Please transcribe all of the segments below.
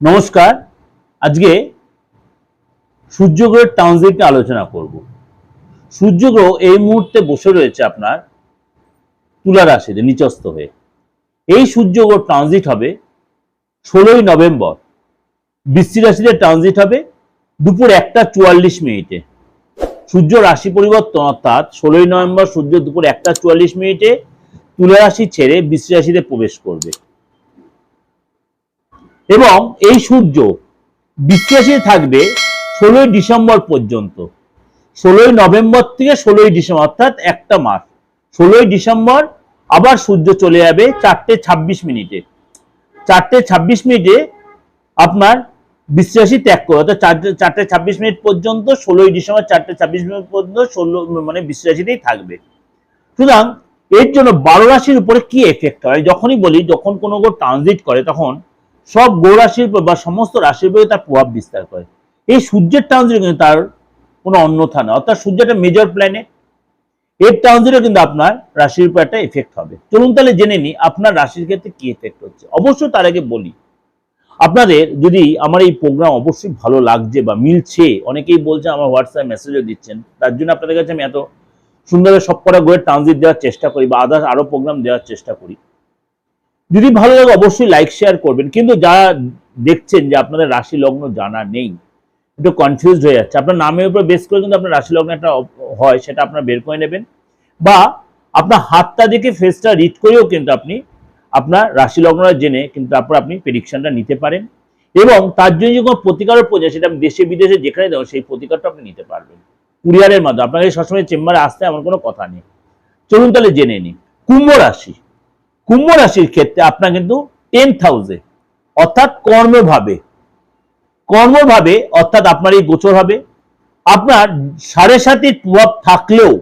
নমস্কার। আজকে সূর্যগ্রহের ট্রানজিট আলোচনা করব। সূর্যগ্রহ এই মুহূর্তে বসে রয়েছে আপনার তুলা রাশিতে, নিচস্থ হয়ে। এই সূর্যগ্রহ ট্রানজিট হবে ষোলোই নভেম্বর। বৃষ্টি রাশিতে ট্রানজিট হবে দুপুর একটা চুয়াল্লিশ মিনিটে। সূর্য রাশি পরিবর্তন অর্থাৎ ষোলোই নভেম্বর সূর্য দুপুর একটা চুয়াল্লিশ মিনিটে তুলা রাশি ছেড়ে বৃষ্টি রাশিতে প্রবেশ করবে। এবং এই সূর্য বিশ্বাসী থাকবে ষোলোই ডিসেম্বর পর্যন্ত। ষোলোই নভেম্বর থেকে ষোলোই ডিসেম্বর, অর্থাৎ একটা মাস। ষোলোই ডিসেম্বর আবার সূর্য চলে যাবে চারটে ছাব্বিশ মিনিটে। চারটে ছাব্বিশ মিনিটে আপনার বিশ্বাসী ত্যাগ করে অর্থাৎ চারটে ছাব্বিশ মিনিট পর্যন্ত, ষোলোই ডিসেম্বর চারটে ছাব্বিশ মিনিট পর্যন্ত ষোলো মানে বিশ্বাসীতেই থাকবে। সুতরাং এর জন্য বারো রাশির উপরে কি এফেক্ট হয়? যখনই বলি, যখন কোনো ট্রানজিট করে, তখন সব গ্রহ রাশির উপর বা সমস্ত রাশির উপরে তার প্রভাব বিস্তার করে। এই সূর্যের ট্রানজিট কিন্তু তার কোনো অন্যথা না অর্থাৎ সূর্য একটা মেজর প্ল্যানেট এর ট্রানজিটও কিন্তু আপনার রাশির উপর একটা এফেক্ট হবে। চলুন তাহলে জেনে নিই আপনার রাশির ক্ষেত্রে কি এফেক্ট হচ্ছে। অবশ্যই তার আগে বলি, আপনাদের যদি আমার এই প্রোগ্রাম অবশ্যই ভালো লাগছে বা মিলছে, অনেকেই বলছে আমার হোয়াটসঅ্যাপ মেসেজও দিচ্ছেন, তার জন্য আপনাদের কাছে আমি এত সুন্দর সবকটা গোয়ের ট্রানজিট দেওয়ার চেষ্টা করি বা আদার্স আরও প্রোগ্রাম দেওয়ার চেষ্টা করি। যদি ভালো লাগে অবশ্যই লাইক শেয়ার করবেন। কিন্তু যারা দেখছেন যে আপনাদের রাশি লগ্ন জানা নেই, একটু কনফিউজ হয়ে যাচ্ছে। আপনার নামের উপর বেস করে কিন্তু আপনার রাশি লগ্ন একটা হয়, সেটা আপনার বের করে নেবেন। বা আপনার হাতটা দেখে ফেসটা রিড করেও কিন্তু আপনি আপনার রাশি লগ্নটা জেনে কিন্তু তারপর আপনি প্রেডিকশনটা নিতে পারেন। এবং তার জন্য যে কোনো প্রতিকারের প্রয়োজন সেটা আপনি দেশে, বিদেশে যেখানে দেওয়া সেই প্রতিকারটা আপনি নিতে পারবেন। কুরিয়ারের মাধ্যমে। আপনাকে সবসময় চেম্বারে আসতে আমার কোনো কথা নেই। চলুন তাহলে জেনে নিই। কুম্ভ রাশি। কুম্ভ রাশির ক্ষেত্রে আপনার কিন্তু টেন্থ হাউসে অর্থাৎ কর্মভাবে। কর্মভাবে, অর্থাৎ আপনার এই গোচর হবে। আপনার সাড়ে সাতির প্রভাব থাকলেও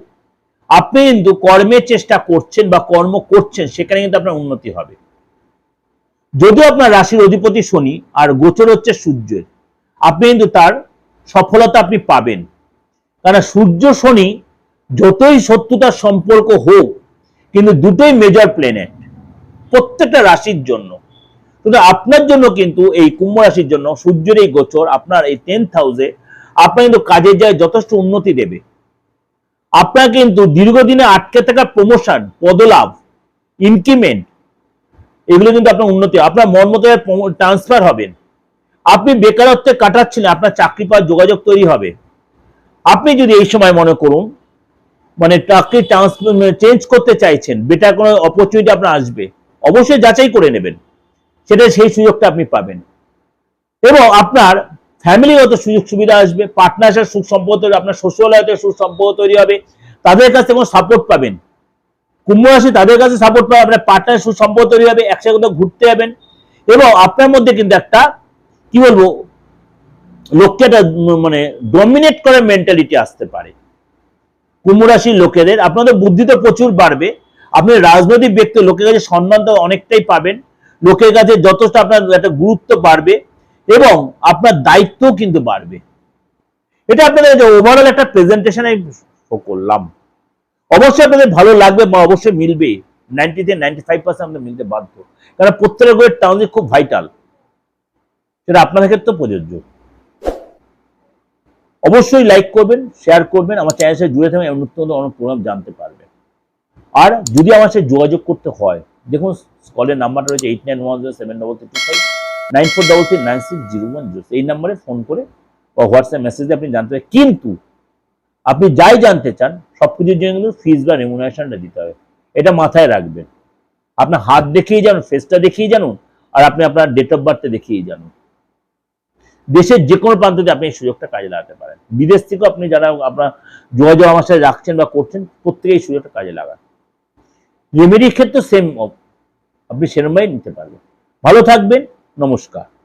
আপনি কিন্তু কর্মের চেষ্টা করছেন বা কর্ম করছেন, সেখানে কিন্তু আপনার উন্নতি হবে। যদিও আপনার রাশির অধিপতি শনি, আর গোচর হচ্ছে সূর্যের। আপনি কিন্তু তার সফলতা আপনি পাবেন। কারণ সূর্য শনি যতই শত্রুতার সম্পর্ক হোক, কিন্তু দুটোই মেজর প্ল্যানেট প্রত্যেকটা রাশির জন্য। কিন্তু আপনার জন্য কিন্তু এই কুম্ভ রাশির জন্য সূর্যের এই গোচর, আপনার এই টেন্থ হাউসে আপনার কিন্তু কাজের যায় যথেষ্ট উন্নতি দেবে। আপনার কিন্তু দীর্ঘদিনে আটকে থাকা প্রমোশন পদলাভ ইনক্রিমেন্ট এগুলো কিন্তু আপনার উন্নতি আপনার মন মতো ট্রান্সফার হবেন। আপনি বেকারত্বে কাটাচ্ছিলেন আপনার চাকরি পাওয়ার যোগাযোগ তৈরি হবে। আপনি যদি এই সময় মনে করুন মানে চাকরি ট্রান্স চেঞ্জ করতে চাইছেন বেটার কোনো অপরচুনিটি আপনার আসবে। অবশ্যই যাচাই করে নেবেন। সেটা সেই সুযোগটা আপনি পাবেন। এবং আপনার ফ্যামিলিগত সুযোগ সুবিধা আসবে, পার্টনারশিপ সুখ সম্পর্ক তৈরি আপনার শ্বশুরালয়তে সুসম্পর্ক তৈরি হবে, তাদের কাছ থেকে সাপোর্ট পাবেন। কুম্ভ রাশি তাদের কাছে সাপোর্ট পাবে, আপনার পার্টনার সুসম্পর্ক তৈরি হবে, একসাথে কোথাও ঘুরতে যাবেন এবং আপনার মধ্যে কিন্তু একটা, কি বলব, লোককে মানে ডমিনেট করার মেন্টালিটি আসতে পারে। কুম্ভ রাশির লোকেদের, আপনাদের বুদ্ধি তো প্রচুর বাড়বে আপনি রাজনৈতিক ব্যক্তি লোকের কাছে সম্মান তো অনেকটাই পাবেন। লোকের কাছে যথেষ্ট আপনার একটা গুরুত্ব বাড়বে এবং আপনার দায়িত্বও কিন্তু বাড়বে। এটা আপনাদের ওভারঅল একটা প্রেজেন্টেশন আমি করলাম। অবশ্যই আপনাদের ভালো লাগবে বা অবশ্যই মিলবে। নাইনটি থেকে নাইনটি ফাইভ পার্সেন্ট আপনাদের মিলতে বাধ্য। কারণ প্রত্যেকের করে টাউনে খুব ভাইটাল সেটা আপনাদের ক্ষেত্রে প্রযোজ্য। অবশ্যই লাইক করবেন শেয়ার করবেন, আমার চ্যানেলের সাথে জুড়ে থাকবেন নতুন নতুন অনেক প্রোগ্রাম জানতে পারবেন আর যদি আমার সাথে যোগাযোগ করতে হয়, দেখুন কলের নাম্বারটা রয়েছে eight nine one zero seven double three five nine four double three nine six zero one zero এই নাম্বারে ফোন করে বা হোয়াটসঅ্যাপ মেসেজে আপনি জানতে পারেন। কিন্তু আপনি যাই জানতে চান সব কিছুর জন্য কিন্তু ফিজ বা রেমুনারেশনটা দিতে হবে। এটা মাথায় রাখবেন। আপনার হাত দেখিয়ে জানুন ফেসটা দেখিয়ে জানুন, আর আপনি আপনার ডেট অফ বার্থটা দেখিয়ে জানুন। দেশের যে কোনো প্রান্ততে আপনি এই সুযোগটা কাজে লাগাতে পারেন। বিদেশ থেকেও আপনি যারা আপনার যোগাযোগ আমার সাথে রাখছেন বা করছেন প্রত্যেকে এই সুযোগটা কাজে লাগান। রেমেডির ক্ষেত্রে সেম আপনি সেরমাই নিতে পারবেন। ভালো থাকবেন নমস্কার।